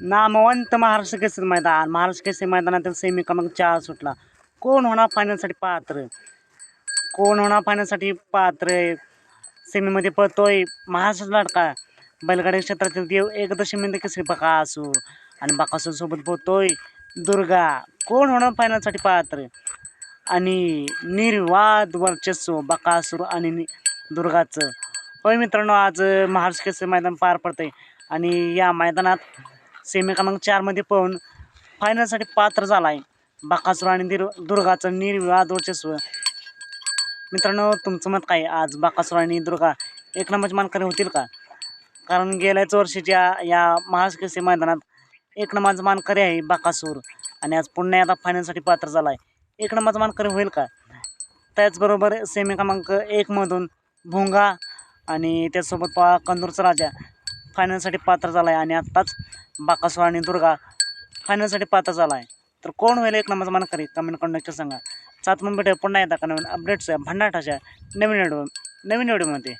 नामवंत महाराष्ट्र केसरी मैदान. महाराष्ट्र केसरी मैदानातील सेमी क्रमांक चार सुटला. कोण होणार फायनलसाठी पात्र? कोण होणार फायनलसाठी पात्र? सेमीमध्ये पळतोय महाराष्ट्र लाडका. बैलगाडी क्षेत्रातील देव एकदशमीमध्ये केसरी बकासूर. आणि बकासूरसोबत पोहतोय दुर्गा. कोण होणार फायनलसाठी पात्र? आणि निर्वाद वर्चस्व बकासूर आणि नि दुर्गाचं. होय मित्रांनो आज महाराष्ट्र केसरी मैदान पार पडतंय. आणि या मैदानात सेमी क्रमांक चारमध्ये पळून फायनलसाठी पात्र झाला आहे बाकासूर आणि दिर दुर्गाचं निर्विवाद वर्चस्व. मित्रांनो तुमचं मत काय? आज बाकासूर आणि दुर्गा एक नंबरचे मानकरी होतील का? कारण गेल्याच वर्षीच्या या महाराष्ट्र मैदानात एक नंबरचा मानकरी आहे बाकासूर. आणि आज पुन्हा आता फायनलसाठी पात्र झाला आहे एक नंबरचा मानकरी होईल का? त्याचबरोबर सेमी क्रमांक एकमधून भोंगा आणि त्याचसोबत पा कंदूरचा राजा. फायनलसाठी पात्र झाला आहे आणि आत्ताच बाकासोर आणि दुर्गा फायनलसाठी पात्र झाला आहे तर कोण होईल एक नंबरचा मानकरी? कमेंट करून नक्की सांगा. सात मग भेटूया. पुन्हा येता का नवीन अपडेट्स भंडाटाच्या नवीन व्हिडिओ नवीन व्हिडिओमध्ये